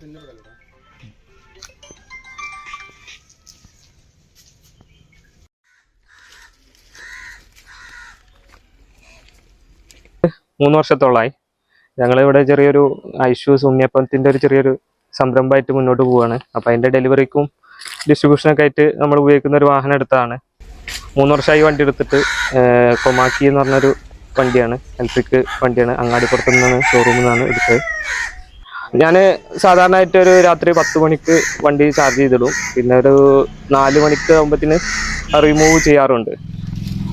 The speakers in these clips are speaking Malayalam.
മൂന്ന് വർഷത്തോളമായി ഞങ്ങളിവിടെ ചെറിയൊരു ഐഷ്യൂസ് ഉണ്ണിയപ്പത്തിന്റെ ഒരു ചെറിയൊരു സംരംഭമായിട്ട് മുന്നോട്ട് പോവുകയാണ് അപ്പോൾ അതിന്റെ ഡെലിവറിക്കും ഡിസ്ട്രിബ്യൂഷനൊക്കെ ആയിട്ട് നമ്മൾ ഉപയോഗിക്കുന്ന ഒരു വാഹനം എടുത്തതാണ് മൂന്ന് വർഷമായി വണ്ടി എടുത്തിട്ട് കൊമാക്കി എന്ന് പറഞ്ഞൊരു വണ്ടിയാണ്. ഇലക്ട്രിക് വണ്ടിയാണ്. അങ്ങാടിപ്പുറത്തു നിന്നാണ് ഷോറൂമിൽ നിന്നാണ് എടുത്തത്. ഞാൻ സാധാരണയായിട്ട് ഒരു രാത്രി പത്ത് മണിക്ക് വണ്ടി ചാർജ് ചെയ്തിടും. പിന്നെ ഒരു നാല് മണിക്ക് ആകുമ്പത്തിന് റിമൂവ് ചെയ്യാറുണ്ട്.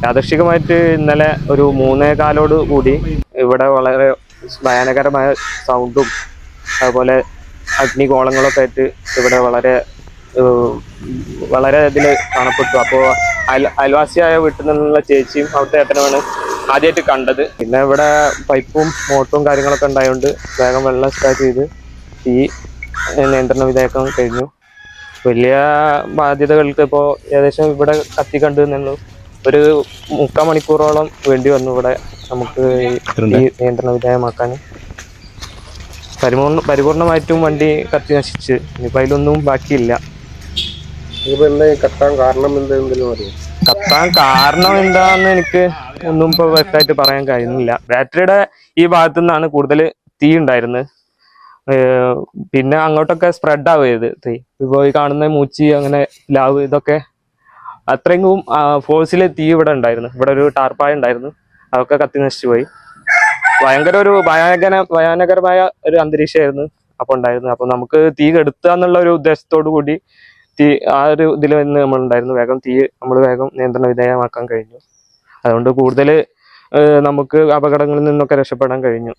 യാദർശികമായിട്ട് ഇന്നലെ ഒരു മൂന്നേ കാലോട് കൂടി ഇവിടെ വളരെ ഭയാനകരമായ സൗണ്ടും അതുപോലെ അഗ്നികോളങ്ങളൊക്കെ ആയിട്ട് ഇവിടെ വളരെ വളരെ ഇതിൽ കാണപ്പെട്ടു. അപ്പോൾ അയൽ അയൽവാസിയായ വീട്ടിൽ നിന്നുള്ള ചേച്ചിയും അവിടുത്തെ ഏട്ടനുമാണ് ആദ്യമായിട്ട് കണ്ടത്. പിന്നെ ഇവിടെ പൈപ്പും മോട്ടറും കാര്യങ്ങളൊക്കെ ഉണ്ടായതുകൊണ്ട് വേഗം വെള്ളം സ്റ്റാർട്ട് ചെയ്ത് തീ നിയന്ത്രണ വിധേയക്കം കഴിഞ്ഞു. വലിയ ബാധ്യതകൾക്ക് ഇപ്പോൾ ഏകദേശം ഇവിടെ കത്തി കണ്ടു നിന്നു ഒരു മുക്കാൽ മണിക്കൂറോളം വേണ്ടി വന്നു ഇവിടെ നമുക്ക് ഈ നിയന്ത്രണ വിധേയമാക്കാൻ. പരിപൂർണ പരിപൂർണമായിട്ടും വണ്ടി കത്തി നശിച്ച്. ഇനിയിപ്പോൾ അതിലൊന്നും ബാക്കിയില്ല. എന്താ കത്താൻ കാരണം എന്തെങ്കിലും അറിയാം? കത്താൻ കാരണം എന്താന്ന് എനിക്ക് ഒന്നും ഇപ്പൊ വ്യക്തമായിട്ട് പറയാൻ കഴിയുന്നില്ല. ബാറ്ററിയുടെ ഈ ഭാഗത്തു നിന്നാണ് കൂടുതൽ തീ ഉണ്ടായിരുന്നത്. പിന്നെ അങ്ങോട്ടൊക്കെ സ്പ്രെഡ് ആവുകയത് തീ. ഇപ്പൊ ഈ കാണുന്ന മൂച്ചി അങ്ങനെ ലാവ് ഇതൊക്കെ അത്രയും ഫോഴ്സിൽ തീ ഇവിടെ ഉണ്ടായിരുന്നു. ഇവിടെ ഒരു ടാർപ്പായ ഉണ്ടായിരുന്നു. അതൊക്കെ കത്തി നശിച്ചു പോയി. ഭയങ്കര ഒരു ഭയാനകന ഭയാനകരമായ ഒരു അന്തരീക്ഷമായിരുന്നു അപ്പൊ ഉണ്ടായിരുന്നു അപ്പൊ നമുക്ക് തീ കെടുത്തുക എന്നുള്ള ഒരു ഉദ്ദേശത്തോടു കൂടി തീ ആ ഒരു ഇതിൽ നമ്മൾ ഉണ്ടായിരുന്നു. വേഗം തീ നമ്മൾ വേഗം നിയന്ത്രണ വിധേയമാക്കാൻ കഴിഞ്ഞു. അതുകൊണ്ട് കൂടുതൽ നമുക്ക് അപകടങ്ങളിൽ നിന്നൊക്കെ രക്ഷപ്പെടാൻ കഴിഞ്ഞു.